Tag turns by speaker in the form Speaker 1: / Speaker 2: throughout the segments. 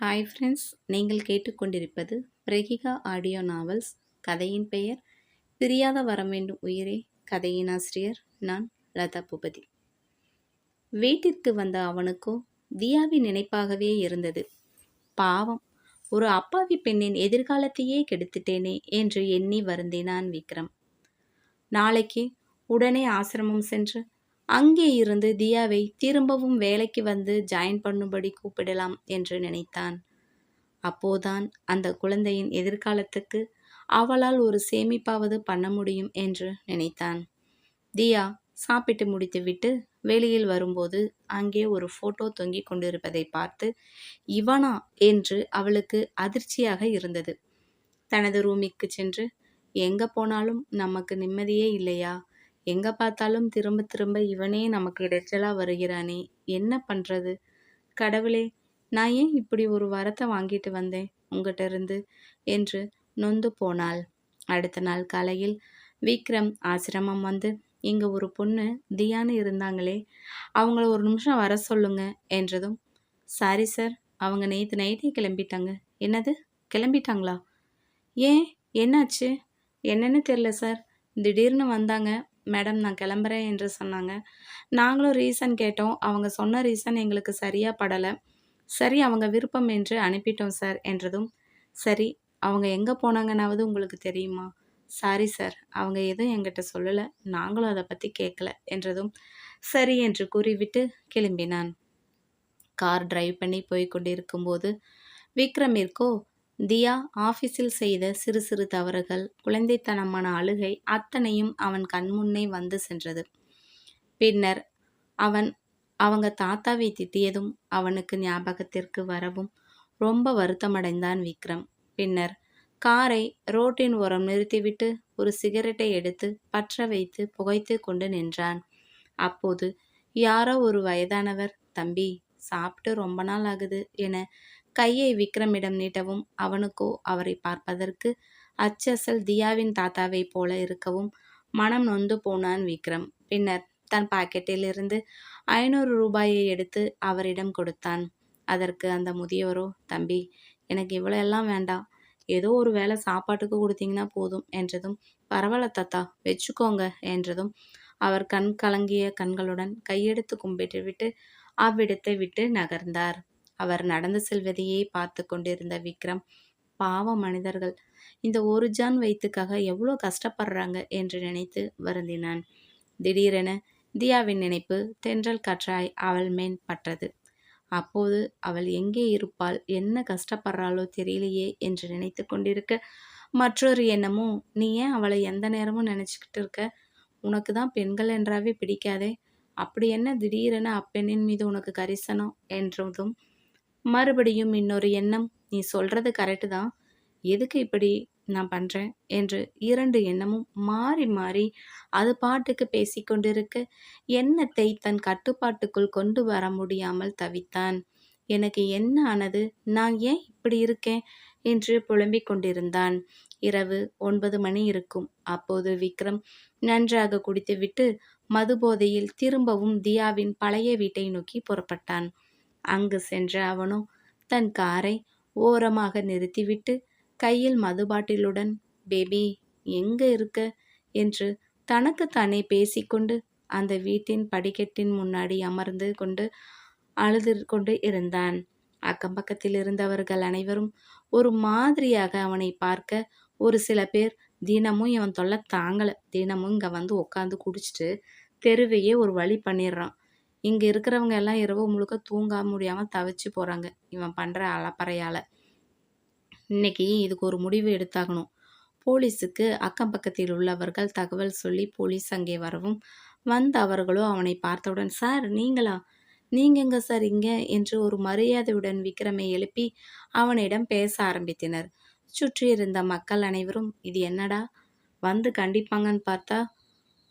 Speaker 1: Hi friends நீங்கள் கேட்டுக்கொண்டிருப்பது பிரகிகா audio novels கதையின் பெயர் பிரியாத வரவேண்டும் வேண்டும் உயிரே கதையின் ஆசிரியர் நான் லதா பூபதி. வீட்டிற்கு வந்த அவனுக்கோ தியாவின் நினைப்பாகவே இருந்தது. பாவம் ஒரு அப்பாவி பெண்ணின் எதிர்காலத்தையே கெடுத்துட்டேனே என்று எண்ணி வருந்தினான் விக்ரம். நாளைக்கு உடனே ஆசிரமம் சென்று அங்கே இருந்து தியாவை திரும்பவும் வேலைக்கு வந்து ஜாயின் பண்ணும்படி கூப்பிடலாம் என்று நினைத்தான். அப்போதான் அந்த குழந்தையின் எதிர்காலத்துக்கு அவளால் ஒரு சேமிப்பாவது பண்ண முடியும் என்று நினைத்தான். தியா சாப்பிட்டு முடித்துவிட்டு வெளியில் வரும்போது அங்கே ஒரு போட்டோ தொங்கிக் கொண்டிருப்பதை பார்த்து இவனா? என்று அவளுக்கு அதிர்ச்சியாக இருந்தது. தனது ரூமிற்கு சென்று எங்க போனாலும் நமக்கு நிம்மதியே இல்லையா? எங்கே பார்த்தாலும் திரும்ப திரும்ப இவனே நமக்கு இடைச்சலாக வருகிறானே. என்ன பண்ணுறது கடவுளே நான் ஏன் இப்படி ஒரு வரத்தை வாங்கிட்டு வந்தேன் உங்ககிட்ட இருந்து? என்று நொந்து போனாள். அடுத்த நாள் காலையில் விக்ரம் ஆசிரமம் வந்து இங்கே ஒரு பொண்ணு தியானு இருந்தாங்களே அவங்கள ஒரு நிமிஷம் வர சொல்லுங்க என்றதும் சாரி சார் அவங்க நேற்று நைட்டே கிளம்பிட்டாங்க. என்னது? கிளம்பிட்டாங்களா? ஏன்? என்னாச்சு? என்னன்னு தெரில சார். திடீர்னு வந்தாங்க. மேடம் நான் கிளம்புறேன் என்று சொன்னாங்க. நாங்களும் ரீசன் கேட்டோம். அவங்க சொன்ன ரீசன் எங்களுக்கு சரியாக படலை. சரி அவங்க விருப்பம் என்று அனுப்பிட்டோம் சார் என்றதும் சரி அவங்க எங்கே போனாங்கன்னாவது உங்களுக்கு தெரியுமா? சாரி சார் அவங்க எதுவும் எங்கிட்ட சொல்லலை. நாங்களும் அதை பற்றி கேட்கல என்றதும் சரி என்று கூறிவிட்டு கிளம்பினான். கார் டிரைவ் பண்ணி போய் கொண்டிருக்கும்போது விக்ரமிற்கோ தியா ஆஃபீஸில் செய்த சிறு சிறு தவறுகள் குழந்தைத்தனமான அழுகை அத்தனையும் அவன் கண்முன்னே வந்து சென்றது. பின்னர் அவன் அவங்க தாத்தாவை திட்டியதும் அவனுக்கு ஞாபகத்திற்கு வரவும் ரொம்ப வருத்தமடைந்தான் விக்ரம். பின்னர் காரை ரோட்டின் ஓரம் நிறுத்திவிட்டு ஒரு சிகரெட்டை எடுத்து பற்ற வைத்து புகைத்து கொண்டு நின்றான். அப்போது யாரோ ஒரு வயதானவர் தம்பி சாப்பிட்டு ரொம்ப நாள் ஆகுது என கையை விக்ரமிடம் நீட்டவும் அவனுக்கோ அவரை பார்ப்பதற்கு அச்சசல் தியாவின் தாத்தாவை போல இருக்கவும் மனம் நொந்து போனான் விக்ரம். பின்னர் தன் பாக்கெட்டிலிருந்து ஐநூறு ரூபாயை எடுத்து அவரிடம் கொடுத்தான். அதற்கு அந்த முதியோரோ தம்பி எனக்கு இவ்வளோ எல்லாம் வேண்டாம். ஏதோ ஒரு வேளை சாப்பாட்டுக்கு கொடுத்தீங்கன்னா போதும் என்றதும் பரவாயில்ல தாத்தா வச்சுக்கோங்க என்றதும் அவர் கண் கலங்கிய கண்களுடன் கையெடுத்து கும்பிட்டு விட்டு அவ்விடத்தை விட்டு நகர்ந்தார். அவர் நடந்து செல்வதையே பார்த்து கொண்டிருந்த விக்ரம் பாவ மனிதர்கள் இந்த ஒரு ஜான் வயிற்றுக்காக எவ்வளோ கஷ்டப்படுறாங்க? என்று நினைத்து வருந்தினான். திடீரென தியாவின் நினைப்பு தென்றல் காற்றாய் அவள் மேன் பட்டது. அப்போது அவள் எங்கே இருப்பாள்? என்ன கஷ்டப்படுறாளோ தெரியலையே என்று நினைத்து கொண்டிருக்க மற்றொரு எண்ணமும் நீ ஏன் அவளை எந்த நேரமும் நினச்சிக்கிட்டு இருக்க? உனக்கு தான் பெண்கள் என்றாவே பிடிக்காதே. அப்படி என்ன திடீரென அப்பெண்ணின் மீது உனக்கு கரிசனம்? என்றதும் மறுபடியும் இன்னொரு எண்ணம் நீ சொல்றது கரெக்டு தான். எதுக்கு இப்படி நான் பண்ணுறேன் என்று இரண்டு எண்ணமும் மாறி மாறி அது பாட்டுக்கு பேசிக்கொண்டிருக்க எண்ணத்தை தன் கட்டுப்பாட்டுக்குள் கொண்டு வர முடியாமல் தவித்தான். எனக்கு என்ன ஆனது? நான் ஏன் இப்படி இருக்கேன்? என்று புலம்பிக் கொண்டிருந்தான். இரவு ஒன்பது மணி இருக்கும். அப்போது விக்ரம் நன்றாக குடித்துவிட்டு மதுபோதையில் திரும்பவும் தியாவின் பழைய வீட்டை நோக்கி புறப்பட்டான். அங்கு சென்ற அவனோ தன் காரை ஓரமாக நிறுத்திவிட்டு கையில் மதுபாட்டிலுடன் பேபி எங்க இருக்க என்று தனக்குத்தானே பேசிக்கொண்டு அந்த வீட்டின் படிக்கட்டின் முன்னாடி அமர்ந்து கொண்டு அழுது கொண்டு இருந்தான். அக்கம் பக்கத்தில் இருந்தவர்கள் அனைவரும் ஒரு மாதிரியாக அவனை பார்க்க ஒரு சில பேர் தினமும் இவன் தொல்லை தாங்கலை. தினமும் இங்கே வந்து உட்காந்து குடிச்சிட்டு தெருவையே ஒரு வழி பண்ணிடுறான் இங்கே இருக்கிறவங்க எல்லாம் இரவு முழுக்க தூங்க முடியாமல் தவிச்சு போகிறாங்க இவன் பண்ணுற அலப்பறையால். இன்னைக்கு இதுக்கு ஒரு முடிவு எடுத்தாகணும். போலீஸுக்கு அக்கம் பக்கத்தில் உள்ளவர்கள் தகவல் சொல்லி போலீஸ் அங்கே வரவும் வந்த அவர்களோ அவனை பார்த்தவுடன் சார் நீங்களா? நீங்கள் எங்க சார் இங்கே? என்று ஒரு மரியாதையுடன் விக்ரமை எழுப்பி அவனிடம் பேச ஆரம்பித்தனர். சுற்றி இருந்த மக்கள் அனைவரும் இது என்னடா? வந்து கண்டிப்பாங்கன்னு பார்த்தா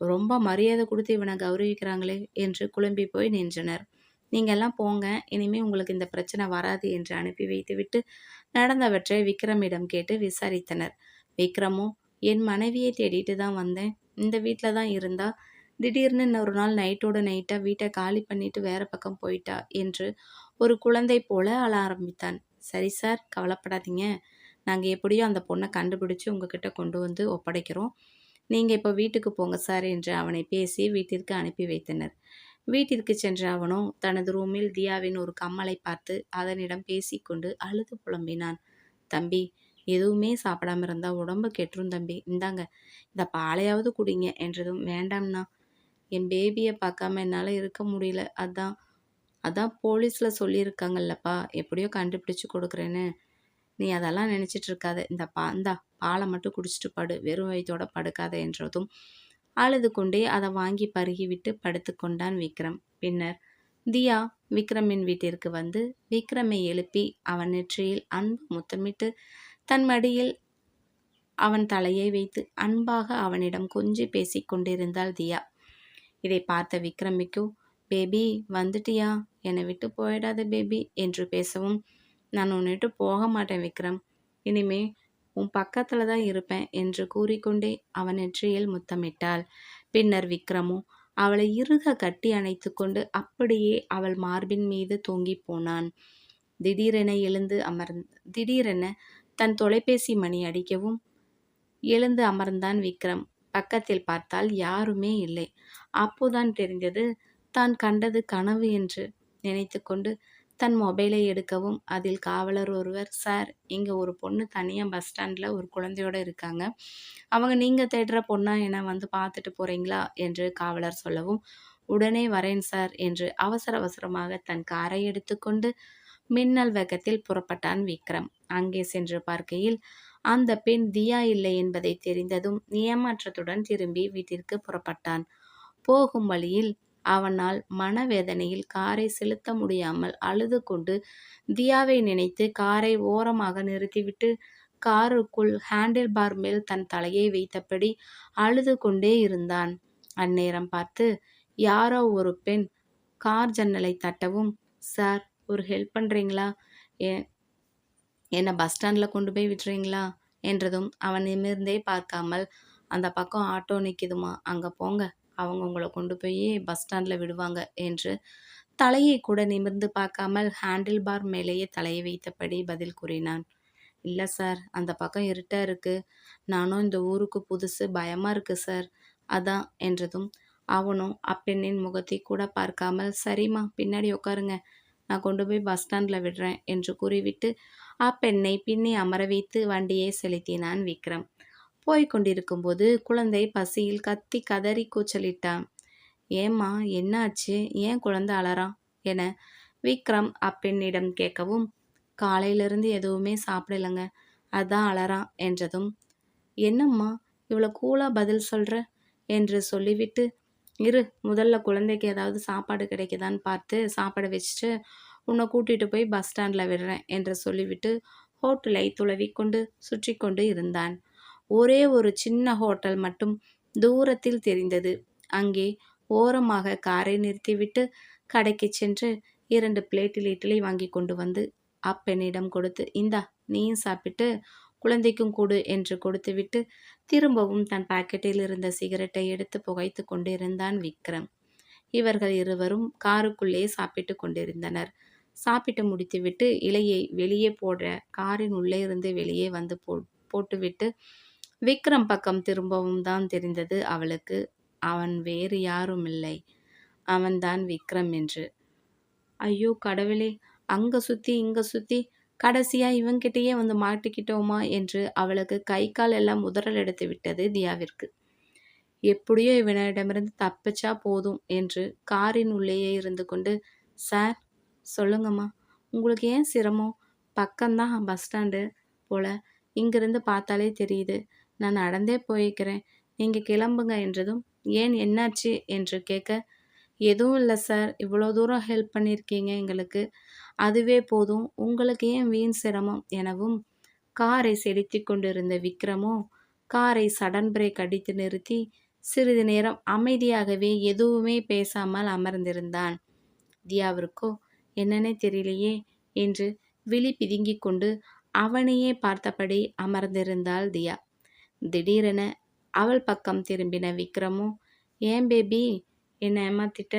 Speaker 1: ரொம்ப மரியாதை கொடுத்து இவனை கௌரவிக்கிறாங்களே என்று குழம்பி போய் நின்றனர். நீங்கள்லாம் போங்க இனிமேல் உங்களுக்கு இந்த பிரச்சனை வராது என்று அனுப்பி வைத்துவிட்டு நடந்தவற்றை விக்ரமிடம் கேட்டு விசாரித்தனர். விக்ரமோ என் மனைவியை தேடிட்டு தான் வந்தேன். இந்த வீட்டில் தான் இருந்தா திடீர்னு ஒரு நாள் நைட்டோட நைட்டாக வீட்டை காலி பண்ணிட்டு வேற பக்கம் போயிட்டா என்று ஒரு குழந்தை போல அழ ஆரம்பித்தான். சரி சார் கவலைப்படாதீங்க. நாங்கள் எப்படியோ அந்த பொண்ணை கண்டுபிடிச்சு உங்ககிட்ட கொண்டு வந்து ஒப்படைக்கிறோம். நீங்கள் இப்போ வீட்டுக்கு போங்க சார் என்று அவனை பேசி வீட்டிற்கு அனுப்பி வைத்தனர். வீட்டிற்கு சென்ற அவனோ தனது ரூமில் தியாவின் ஒரு கம்மலை பார்த்து அதனிடம் பேசிக்கொண்டு அழுது புலம்பினான். தம்பி எதுவுமே சாப்பிடாம இருந்தா உடம்பு கெட்டுரும் தம்பி. இந்தாங்க இந்த பாலையாவது குடிங்க என்றதும் வேண்டாம்னா என் பேபியை பார்க்காம என்னால் இருக்க முடியல. அதான் அதான் போலீஸில் சொல்லியிருக்காங்கல்லப்பா. எப்படியோ கண்டுபிடிச்சு கொடுக்குறேன்னு. நீ அதெல்லாம் நினச்சிட்டு இருக்காத இந்த பா இந்தா பாலை மட்டும் குடிச்சிட்டு படு. வெறும் வயிற்றோட படுக்காத என்றதும் அழுது கொண்டே அதை வாங்கி பருகிவிட்டு படுத்து கொண்டான் விக்ரம். பின்னர் தியா விக்ரமின் வீட்டிற்கு வந்து விக்ரமை எழுப்பி அவன் நெற்றியில் அன்பு முத்தமிட்டு தன் மடியில் அவன் தலையை வைத்து அன்பாக அவனிடம் கொஞ்சி பேசி கொண்டிருந்தாள் தியா. இதை பார்த்த விக்ரமிக்கு பேபி வந்துட்டியா? என்னை விட்டு போயிடாத பேபி என்று பேசவும் நான் உன்னிட்டு போக மாட்டேன் விக்ரம். இனிமே உன் பக்கத்தில் தான் இருப்பேன் என்று கூறிக்கொண்டே அவன் நெற்றியில் முத்தமிட்டாள். பின்னர் விக்ரமும் அவளை இறுக கட்டி அணைத்து கொண்டு அப்படியே அவள் மார்பின் மீது தூங்கி போனான். திடீரென எழுந்து அமர்ந் திடீரென தன் தொலைபேசி மணி அடிக்கவும் எழுந்து அமர்ந்தான் விக்ரம். பக்கத்தில் பார்த்தால் யாருமே இல்லை. அப்போதான் தெரிந்தது தான் கண்டது கனவு என்று நினைத்து கொண்டு தன் மொபைலை எடுக்கவும் அதில் காவலர் ஒருவர் சார் இங்கே ஒரு பொண்ணு தனியாக பஸ் ஸ்டாண்டில் ஒரு குழந்தையோடு இருக்காங்க. அவங்க நீங்கள் தேடுற பொண்ணா என வந்து பார்த்துட்டு போகிறீங்களா என்று காவலர் சொல்லவும் உடனே வரேன் சார் என்று அவசர அவசரமாக தன் காரை எடுத்துக்கொண்டு மின்னல் வேகத்தில் புறப்பட்டான் விக்ரம். அங்கே சென்று பார்க்கையில் அந்த பெண் தியா இல்லை என்பதை தெரிந்ததும் ஏமாற்றத்துடன் திரும்பி வீட்டிற்கு புறப்பட்டான். போகும் வழியில் அவனால் மனவேதனையில் காரை செலுத்த முடியாமல் அழுது கொண்டு தியாவை நினைத்து காரை ஓரமாக நிறுத்திவிட்டு காருக்குள் ஹேண்டில் பார் மேல் தன் தலையை வைத்தபடி அழுது கொண்டே இருந்தான். அந்நேரம் பார்த்து யாரோ ஒரு பெண் கார் ஜன்னலை தட்டவும் சார் ஒரு ஹெல்ப் பண்ணுறீங்களா ஏ என்னை பஸ் ஸ்டாண்டில் கொண்டு போய் விட்டுறீங்களா? என்றதும் அவன் நிமிர்ந்தே பார்க்காமல் அந்த பக்கம் ஆட்டோ நிற்கிதுமா அங்கே போங்க. அவங்க உங்களை கொண்டு போய் பஸ் ஸ்டாண்டில் விடுவாங்க என்று தலையை கூட நிமிர்ந்து பார்க்காமல் ஹேண்டில் பார் மேலேயே தலையை வைத்தபடி பதில் கூறினான். இல்லை சார் அந்த பக்கம் இருட்டாக இருக்குது நானும் இந்த ஊருக்கு புதுசு பயமாக இருக்குது சார் அதான் என்றதும். அவனும் அப்பெண்ணின் முகத்தை கூட பார்க்காமல் சரிம்மா பின்னாடி உட்காருங்க நான் கொண்டு போய் பஸ் ஸ்டாண்டில் விடுறேன் என்று கூறிவிட்டு அப்பெண்ணை பின்னே அமர வைத்து வண்டியை செலுத்தினான் விக்ரம். போய்க் கொண்டிருக்கும்போது குழந்தை பசியில் கத்தி கதறி கூச்சலிட்டான் ஏம்மா என்னாச்சு? ஏன் குழந்தை அலறான்? என விக்ரம் அப்பெண்ணிடம் கேட்கவும் காலையிலிருந்து எதுவுமே சாப்பிடலங்க. அதான் அலறான் என்றதும் என்னம்மா இவ்வளோ கூலாக பதில் சொல்கிற என்று சொல்லிவிட்டு இரு முதல்ல குழந்தைக்கு ஏதாவது சாப்பாடு கிடைக்குதான்னு பார்த்து சாப்பாட வச்சுட்டு உன்னை கூட்டிகிட்டு போய் பஸ் ஸ்டாண்டில் விடுறேன் என்று சொல்லிவிட்டு ஹோட்டலை துளவி கொண்டு சுற்றி கொண்டு இருந்தான். ஒரே ஒரு சின்ன ஹோட்டல் மட்டும் தூரத்தில் தெரிந்தது. அங்கே ஓரமாக காரை நிறுத்திவிட்டு கடைக்கு சென்று இரண்டு பிளேட்டில் இட்லி வாங்கி கொண்டு வந்து அப்பெண்ணிடம் கொடுத்து இந்தா நீயும் சாப்பிட்டு குழந்தைக்கும் கொடு என்று கொடுத்துவிட்டு திரும்பவும் தன் பாக்கெட்டில் இருந்த சிகரெட்டை எடுத்து புகைத்து கொண்டிருந்தான் விக்ரம். இவர்கள் இருவரும் காருக்குள்ளே சாப்பிட்டு கொண்டிருந்தனர். சாப்பிட்டு முடித்துவிட்டு இலையை வெளியே போட காரின் உள்ளே இருந்து வெளியே வந்து போ போட்டுவிட்டு விக்ரம் பக்கம் திரும்பவும் தான் தெரிந்தது அவளுக்கு. அவன் வேறு யாரும் இல்லை. அவன்தான் விக்ரம் என்று. ஐயோ கடவுளே அங்கே சுற்றி இங்கே சுற்றி கடைசியாக இவங்கிட்டயே வந்து மாட்டிக்கிட்டோமா என்று அவளுக்கு கை கால் எல்லாம் உதறல் எடுத்து விட்டது தியாவிற்கு. எப்படியோ இவனிடமிருந்து தப்பிச்சா போதும் என்று காரின் உள்ளேயே இருந்து கொண்டு சார் சொல்லுங்கம்மா உங்களுக்கு ஏன் சிரமம்? பக்கம்தான் பஸ் ஸ்டாண்டு போல. இங்கிருந்து பார்த்தாலே தெரியுது. நான் நடந்தே போய்க்கிறேன். நீங்கள் கிளம்புங்க என்றதும் ஏன் என்னாச்சு? என்று கேட்க எதுவும் இல்லை சார். இவ்வளோ தூரம் ஹெல்ப் பண்ணியிருக்கீங்க எங்களுக்கு. அதுவே போதும். உங்களுக்கு ஏன் வீண் சிரமம்? எனவும் காரை செலுத்தி கொண்டிருந்த விக்ரமோ காரை சடன் பிரேக் அடித்து நிறுத்தி சிறிது நேரம் அமைதியாகவே எதுவுமே பேசாமல் அமர்ந்திருந்தான். தியாவிற்கோ என்னன்னே தெரியலையே என்று விழி பிதுங்கி கொண்டு அவனையே பார்த்தபடி அமர்ந்திருந்தாள் தியா. திடீரென அவள் பக்கம் திரும்பின விக்ரமும் ஏன் பேபி? என்னை ஏமாத்திட்ட?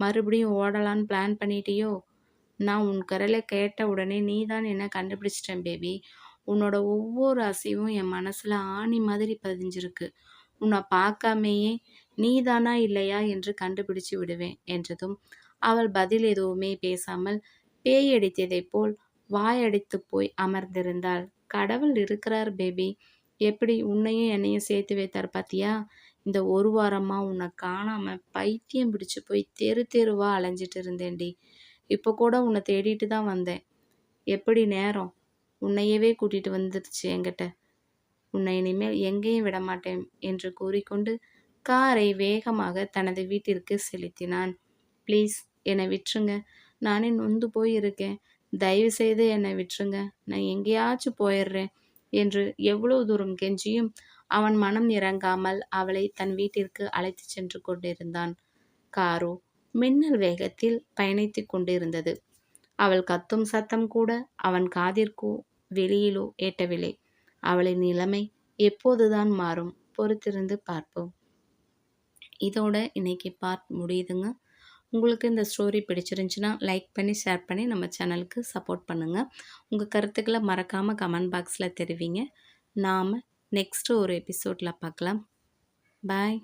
Speaker 1: மறுபடியும் ஓடலான்னு பிளான் பண்ணிட்டியோ? நான் உன் குரலை கேட்ட உடனே நீ தான் என்ன கண்டுபிடிச்சிட்டேன் பேபி. உன்னோட ஒவ்வொரு அசைவும் என் மனசில் ஆணி மாதிரி பதிஞ்சிருக்கு. உன்னை பார்க்காமையே நீதானா இல்லையா என்று கண்டுபிடிச்சு விடுவேன் என்றதும் அவள் பதில் எதுவுமே பேசாமல் பேயடித்ததைப் போல் வாயடித்து போய் அமர்ந்திருந்தாள். கடவுள் இருக்கிறார் பேபி. எப்படி உன்னையும் என்னையும் சேர்த்து வைத்தார் பார்த்தியா இந்த ஒரு வாரமாக உன்னை காணாமல் பைத்தியம் பிடிச்சு போய் தெரு தெருவாக அலைஞ்சிட்டு இருந்தேன்டி. இப்போ கூட உன்னை தேடிட்டு தான் வந்தேன். எப்படி நேரம்? உன்னையவே கூட்டிகிட்டு வந்துருச்சு என்கிட்ட. உன்னை இனிமேல் எங்கேயும் விட மாட்டேன் என்று கூறிக்கொண்டு காரை வேகமாக தனது வீட்டிற்கு செலுத்தினான். ப்ளீஸ் என்னை விட்டுருங்க. நானே நொந்து போய் இருக்கேன் தயவு செய்து என்னை விட்டுருங்க. நான் எங்கேயாச்சும் போயிடுறேன். என்று எவ்வளவு தூரம் கெஞ்சியும் அவன் மனம் இறங்காமல் அவளை தன் வீட்டிற்கு அழைத்து சென்று கொண்டிருந்தான். காரோ மின்னல் வேகத்தில் பயணித்து கொண்டிருந்தது. அவள் கத்தும் சத்தம் கூட அவன் காதிற்கோ வெளியிலோ ஏட்டவில்லை அவளின் நிலைமை எப்போதுதான் மாறும் பொறுத்திருந்து பார்ப்போம். இதோட இன்னைக்கு பார்ட் முடியுதுங்க. உங்களுக்கு இந்த ஸ்டோரி பிடிச்சிருந்துச்சுன்னா லைக் பண்ணி ஷேர் பண்ணி நம்ம சேனலுக்கு சப்போர்ட் பண்ணுங்கள் உங்கள் கருத்துக்களை மறக்காமல் கமெண்ட் பாக்ஸில் தெரிவிங்க. நாம் நெக்ஸ்ட்டு ஒரு எபிசோடில் பார்க்கலாம். பாய்